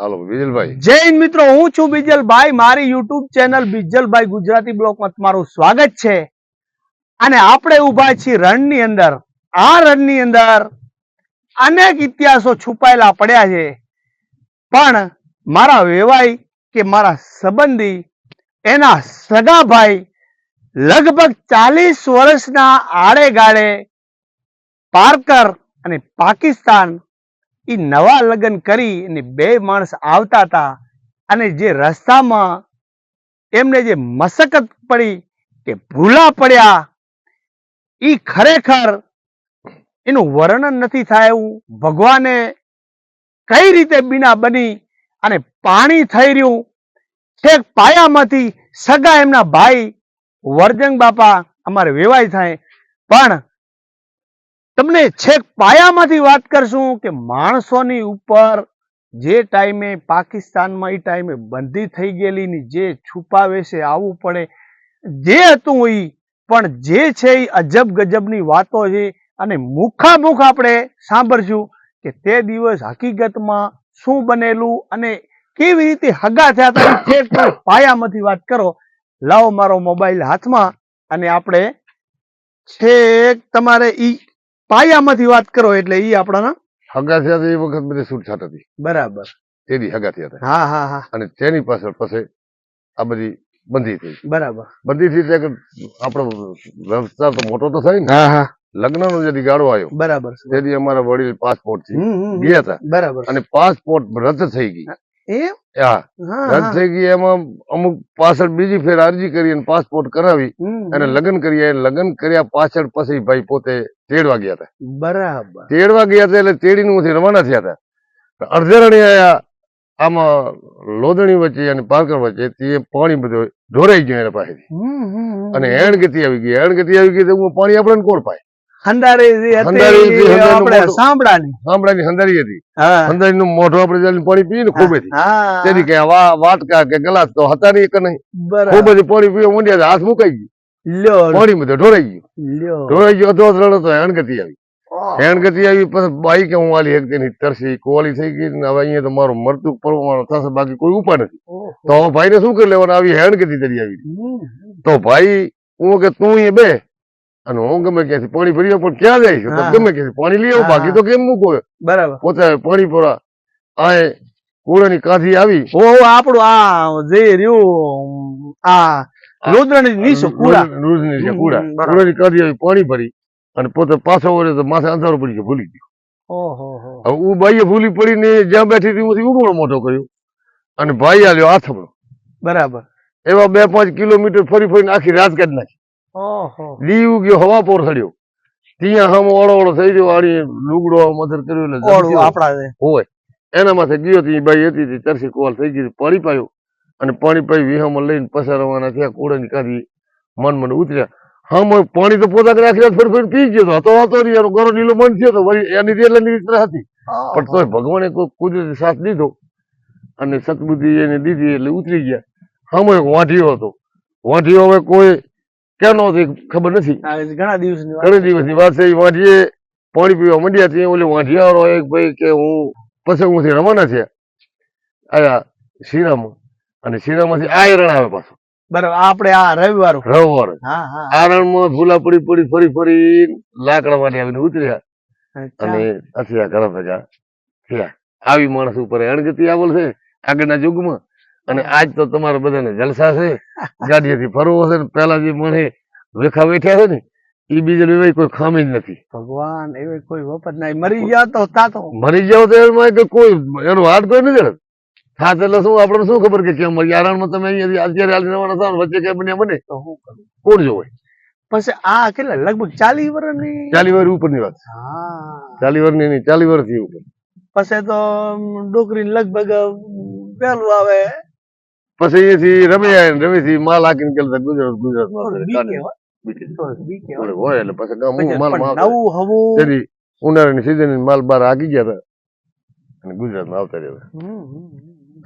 હાલો વિજલભાઈ જય મિત્રો, હું છું બીજલભાઈ. મારી યુટ્યુબ ચેનલ બીજલભાઈ ગુજરાતી બ્લોકમાં તમારું સ્વાગત છે. અને આપણે ઊભા છીએ રણની અંદર. આ રણની અંદર અનેક ઇતિહાસો છુપાયેલા પડ્યા છે. પણ મારા વેવાઈ કે મારા સંબંધી, એના સગા ભાઈ લગભગ ચાલીસ વર્ષના આડે ગાળે પારકર અને પાકિસ્તાન ઈ નવા લગ્ન કરી અને બે માણસ આવતા હતા અને જે રસ્તામાં એમને જે મસકત પડી કે ભૂલા પડ્યા. એ ખરેખર એનું વર્ણન નથી થાય એવું ભગવાને કઈ રીતે બીના બની અને પાણી થઈ રહ્યું. છેક પાયામાંથી સગા એમના ભાઈ, વર્જંગ બાપા અમારે વેવાય થાય. પણ તમને છેક પાયામાંથી વાત કરશું કે માણસોની ઉપર જે ટાઈમે પાકિસ્તાનમાં એ ટાઈમે બંધી થઈ ગયેલી જે છુપાવે છે આવવું પડે, જે હતું એ પણ જે છે એ અજબ ગજબની વાતો છે અને મુખામુખ આપણે સાંભળશું કે તે દિવસ હકીકતમાં શું બનેલું અને કેવી રીતે હગા થયા હતા. છેક તમે પાયામાંથી વાત કરો, લાવો મારો મોબાઈલ હાથમાં અને આપણે છેક તમારે ઈ પાયામાંથી વાત કરો એટલે ઈ આપણાના હગા એ વખત બધી છૂટછાટ હતી. બરાબર. તેની હગા હતા. હા હા હા. અને તેની પાછળ પછી આ બધી બંધી થઈ બરાબર. બંધી થઈ એટલે આપણો વ્યવસ્થા તો મોટો તો થાય ને. હા હા. લગ્નનો જે ગાળો આવ્યો. બરાબર. તેથી અમારા વડીલ પાસપોર્ટથી. ગયા હતા. બરાબર અને પાસપોર્ટ રદ થઈ ગઈ. હા, રદ થઈ ગઈ એમાં અમુક પાછળ બીજી ફેર અરજી કરી અને પાસપોર્ટ કરાવી અને લગ્ન કર્યા. લગ્ન કર્યા પાછળ પછી ભાઈ પોતે તેડવા ગયા હતા. બરાબર. તેડવા ગયા હતા એટલે તેડીને રવાના થયા હતા. અડધેરણી આયા આમાં લોધણી વચ્ચે અને પારકર વચ્ચે તે પાણી બધું ઢોરાઈ ગયું એના પાસેથી. અને હેણ ગતિ આવી ગઈ. હેણ ગતિ આવી ગઈ તો હું પાણી આપણને કોણ પાય? હંડારી હતી હંડારી જે આપણે મોટું. સાંભળાની ગામડાની હંધારી હતી. હા. હંધારીનું મોઢું આપણે પાણી પીએ ને ખૂબ તેથી કે વાટકા કે ગલાસ તો હતા નહીં કે નહીં? પાણી પીવા માંડ્યા હાથ મુકાઈ ગયું. લ્યો પાણી બધું ઢોરાઈ ગયું. લ્યો ઢોરાઈ ગયો અધો રડો તો હેણ ગતિ આવી. હેણ ગતિ આવી પછી બાઈક હું વાલી એક તેની તરસી કોવાલી થઈ ગઈ ને હવે અહીંયા તો મારું મરતું પડવાનું થશે બાકી કોઈ ઉપાય નથી. તો હવે ભાઈને શું કરી લેવાનું? આવી હેણ ગતિ તરી આવી. તો ભાઈ હું કે તું અહીંયા બે. અને હું ગમે ક્યાંથી પાણી ભરી પણ ક્યાં જાય છે? ગમે ક્યાંથી પાણી લઈ આવું બાકી તો કેમ મૂકો બરાબર. પોતે પાણી પૂરા આ ની કાઠી આવી. ઓ આપણું આ જે રહ્યું આ રુદ્રની નીચે કુડા છે હમ, કુડા. કુડાની કાંઠી આવી પાણી ભરી અને પોતે પાછો વળે તો માથે અંધારો પડી ગયો ભૂલી ગયો. ઓહો હો. હું બાઈએ ભૂલી પડીને જ્યાં બેઠી હતી હું ઉગણો મોટો કર્યો. અને ભાઈ આલ્યો આથમણો બરાબર. એવા બે પાંચ કિલોમીટર ફરી ફરીને આખી રાત કાઢી નાખી. દીવ ગયો હવા પોર થયો ત્યાં હમ ઓળો ઓળો થઈ ગયો આડી લુગડો મધર કર્યો એટલે આપણા હોય. એના માથે ગયો તો ભાઈ હતી તરસી કોલ થઈ ગઈ પાણી પાયું અને પાણી પાઈ વિહામાં લઈને પસારવાના થયા કુડાની કાઢી મન મને ઉતર્યા. હા પાણી તો પોતા રાખ્યા ફરી ફરી પી ગયો હતો હતો નહીં એનો ગરો નીલો મન થયો તો. વળી એની એની રીતે હતી. પણ તોય ભગવાને કોઈ કુદરતી સાથ દીધો અને સતબુદ્ધિ એને દીધી એટલે ઉતરી ગયા. હામો એક વાંઢિયો હતો. વાંઢિયો હવે કોઈ કેનો હતો ખબર નથી. ઘણા દિવસની ઘણા દિવસની વાત છે. એ વાંઢીએ પાણી પીવા મંડ્યા ત્યાં ઓલે વાંઢિયાવાળો એક ભાઈ કે હું પસંગમાંથી રવાના છે આયા શિરામાં. અને શિરામાંથી આ રણ આવે પાછો. બરાબર આપણે આ રવિવાર. રવિવાર. આ રણમાં ભૂલા પડી પડી ફરી ફરી લાકડા માટે આવીને ઉતર્યા. અને અથિયા ઘર ભેગા થયા. આવી માણસ ઉપર અણગતિ આવેલ છે આગળના યુગમાં. અને આજ તો તમારા બધાને જલસા છે. ગાડીએથી ફરવો છે ને પેલા જે મને વેખા બેઠ્યા છે ને એ બીજા એવી કોઈ ખામી જ નથી. ભગવાન એવી કોઈ વપત નહીં. મરી ગયા તો તાતો મરી જાવ તો એમાં કોઈ એનો હાથ કોઈ નથી થાત એટલે શું આપણને શું ખબર કે કેમ મળી આરણમાં તમે અહીંયાથી અત્યારે હાલ રવાના થાવ વચ્ચે કઈ બન્યા બને તો શું કરું કોણ જોવે? પછી આ કેટલા લગભગ ચાલીસ વર્ષની ચાલી વાર ઉપરની વાત. હા. ચાલી વર્ષની નહીં ચાલી વર્ષથી ઉપર. પછી તો ડોકરી લગભગ પેલું આવે. પછી અહીંયાથી રમ્યા ને રમીથી માલ હાકીને ગયેલા ગુજરાત ગુજરાતમાં હોય. એટલે પછી ગામ માલમાં નવું હવું. તેથી ઉનાળાની સિઝન માલ બાર હાકી ગયા હતા. અને ગુજરાતમાં આવતા રહ્યા.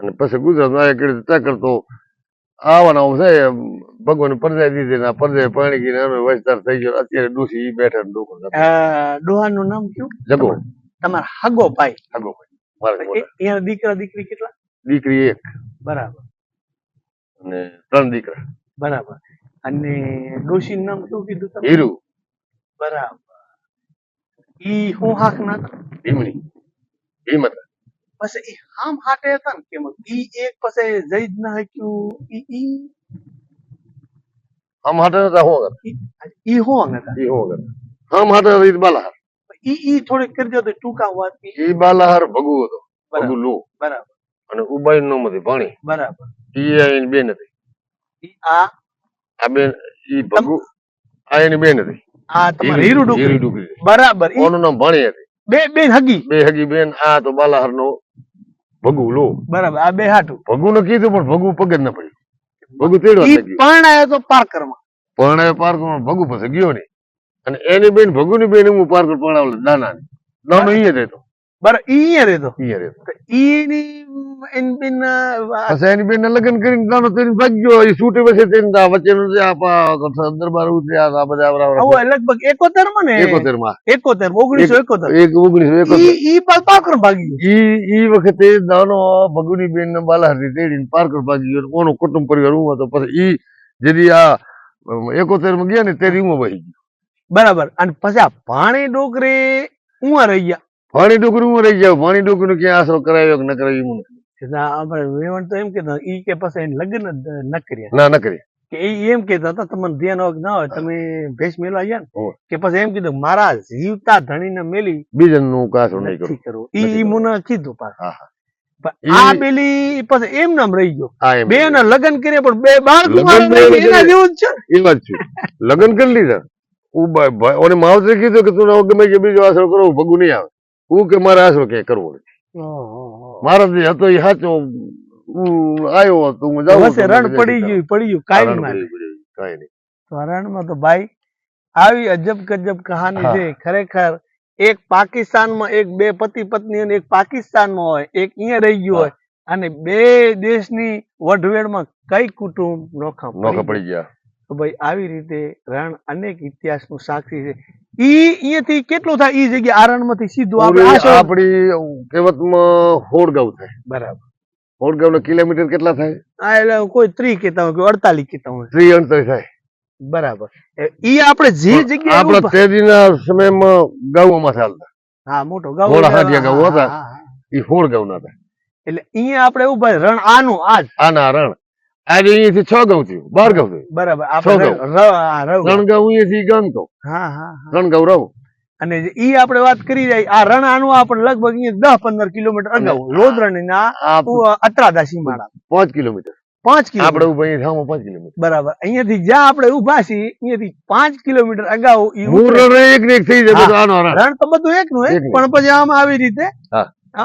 અને પછી ગુજરાતમાં એક રીતે ત્યાં કરતો આવવાના આવું છે ભગવાન પરજાઈ દીધી ના પરજાઈ પાણી ગઈને અમે વસ્તાર થઈ ગયો. અત્યારે ડૂસી બેઠા ડોહા ડોકો ડોહાનું નામ કયું? જગો. તમારા હગો ભાઈ હાગો ભાઈ. મારે એના દીકરા દીકરી કેટલા? દીકરી એક. બરાબર. અને ત્રણ દીકરા. બરાબર. અને ડોશીનું નામ શું કીધું તમે? હીરુ. બરાબર. ઈ હું હાક ના ભીમણી. હિંમત પછી એ હામ હાટે હતા ને કેમ ઈ એક પછી જઈ જ ના હક્યું. ઈ ઈ હામ હાટે હતા. હો ઈ- હો હતા. ઈ હો આમ હાટે હતા ઈ બાલાહાર. ઈ ઈ થોડીક કરી દો તો ટૂંકા વાત ઈ. બાલાહાર ભગુ હતો. ભગુ લો. બરાબર. અને ઉબાઈ નો મધી ભણી. બરાબર. ઈ આ એની બેન હતી. ઈ આ આ બેન ઈ ભગુ આ એની બેન હતી. આ તમારી હીરુ ડુકરી બરાબર. ઓનું નામ ભણી હતી. બે બેન હગી. બે હગી બેન આ તો બાલાહાર નો ભગુ લો. બરાબર આ બે હાટું. ભગુ ને કીધું પણ ભગુ પગ જ ન પડ્યું. ભગુ તેડવા લાગ્યું. પરણાયો તો પાર્કરમાં પરણાયો પાર્ક ભગુ પાસે ગયો નહીં. અને એની બેન ભગુની બેન હું પાર્ક પરણાવ દાના દાનો ઈ રહેતો. બરાબર ઈ અહીંયા રહેતો ઈ રહેતો તો ઈની એની આ પછી એની બેન લગ્ન કરીને દાનો તેની ભાગ્યો એ છૂટી પછી તેની વચ્ચેનું જે આ દરબાર ઉતર્યા આ બધા આવરા આવો લગભગ એકોતેરમાં ને એકોતેરમાં એકોતેર ઓગણીસો એકોતેર એક ઓગણીસો એકોતેર ઈ ઈ પાર્કર ભાગી ઈ ઈ વખતે દાનો ભગુની બેન ને બાલાહારી તેડીને પાર્કર ભાગી ગયો ઓનો કુટુંબ પરિવાર હું હતો પછી ઈ જેથી આ એકોતેરમાં ગયા ને તેરી હું ભાઈ ગયો બરાબર અને પછી આ પાણી ડોકરે ઉવા રહી ગયા પાણી ડુકરું રહી જાવ પાણી ડુકરું ક્યાં આશરો કરાવ્યો કે ન કરાયો ઈ મને આપણે તો એમ ઈ કે પછી એને લગ્ન ન કર્યા. ના ન કરી કે એમ કેતા હતા તમને ધ્યાન હોય ના હોય તમે ભેંસ મેળવા ગયા ને? કે પછી એમ કીધું મારા જીવતા ધણીને મેલી બીજાનું કાશો નહીં કરું. નથી ઈ ઈ મને કીધું પાછું. હા હા. પણ આ પેલી પછી એમ નામ રહી ગયો. બે ના લગ્ન કર્યા પણ બે બાળક એના જેવું જ છે એ વાત છે. લગ્ન કરી લીધા. ઓને માવતરે કીધું કે તું ગમે છે બીજો આશરો કરો ભગું નહીં આવે. હું કે મારે આશરો ક્યાંય કરવો ઓહો. હતો એ સાચો હું આવ્યો હતો હું જાઉં રણ પડી ગયું પડી ગયું કાંઈ નહીં. તો રણમાં તો ભાઈ આવી અજબ ગજબ કહાની છે ખરેખર. એક પાકિસ્તાનમાં એક બે પતિ પત્ની અને એક પાકિસ્તાનમાં હોય એક અહીંયા રહી ગયું હોય અને બે દેશની વઢવેડમાં કઈ કુટુંબ નોખા નોખા પડી પડી ગયા. તો ભાઈ આવી રીતે રણ અનેક ઇતિહાસનું સાક્ષી છે. ઈ અહીંયાથી કેટલું થાય? ઈ જગ્યા આ રણમાંથી સીધું આપણે આપણી કહેવતમાં હોડગાંવ થાય. બરાબર. હોડગાંવ ના કિલોમીટર કેટલા થાય? આ એટલે કોઈ ત્રી કેતા હોય કોઈ અડતાલીસ કેતા હોય. ત્રી અંતર થાય. બરાબર. ઈ આપણે જે જગ્યાએ આપણા તેદીના સમયમાં ગામોમાં ચાલતા હા મોટો ગાવ ઘોડા હાંડિયા ગાવ હતા. ઈ હોડગાંવ ના થાય. એટલે અહીંયા આપણે ઊભા રણ આનું આજ. આના રણ. આજે અહીંયાથી છ ગાંવ થયું બાર ગાંવ થયું બરાબર. આપણે છ ર- ર- આ રવ. ત્રણ ગાંવ અહીંયાથી ગણતો હા હા હા. ગાંવ રહું. અને ઈ આપણે વાત કરી જાય આ રણ આનું આપણે લગભગ અહીંયા દસ પંદર કિલોમીટર અગાઉ લોધરણ ના અત્રાદાસી માળા. પાંચ કિલોમીટર. પાંચ આપણે કિલોમીટર ઊભા અહીંયા પાંચ કિલોમીટર. બરાબર. અહીંયાથી જ્યાં આપણે ઊભા છીએ અહીંયાથી પાંચ કિલોમીટર અગાઉ રણ એક ને એક થઈ જાય રણ રણ તો બધું એક એકનું. પણ પછી આમ આવી રીતે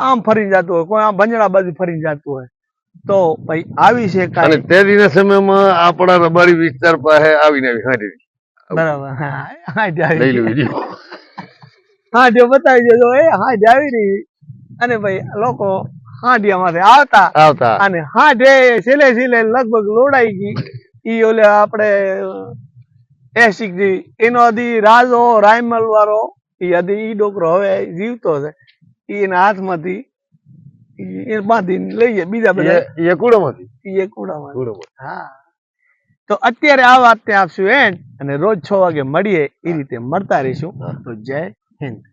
આમ ફરી જતું હોય કોઈ આમ ભંજડા બાજુ ફરી જતું હોય. તો ભાઈ આવી છે અને તેદીના સમયમાં આપણા રબારી વિસ્તાર પાસે આવીને આવી બરાબર હા. લઈ જો બતાવી દેજો. એ હા જાવી રહી. અને ભાઈ લોકો હાંડિયામાંથી આવતા. આવતા. અને હાંડે છેલ્લે છેલ્લે લગભગ લોડાઈ ગઈ. ઈ ઓલે આપણે એસિક જી એનો હજી રાજો રાયમલ વાળો ઈ હદી ઈ ડોકરો હવે જીવતો છે. ઈ એના હાથમાંથી એ બાંધીને લઈ જાય બીજા બધા એ- કુડામાંથી હા. તો અત્યારે આ વાત ત્યાં આપશું એન્ડ. અને રોજ છ વાગે મળીએ એ રીતે મળતા રહીશું. તો જય હિન્દ.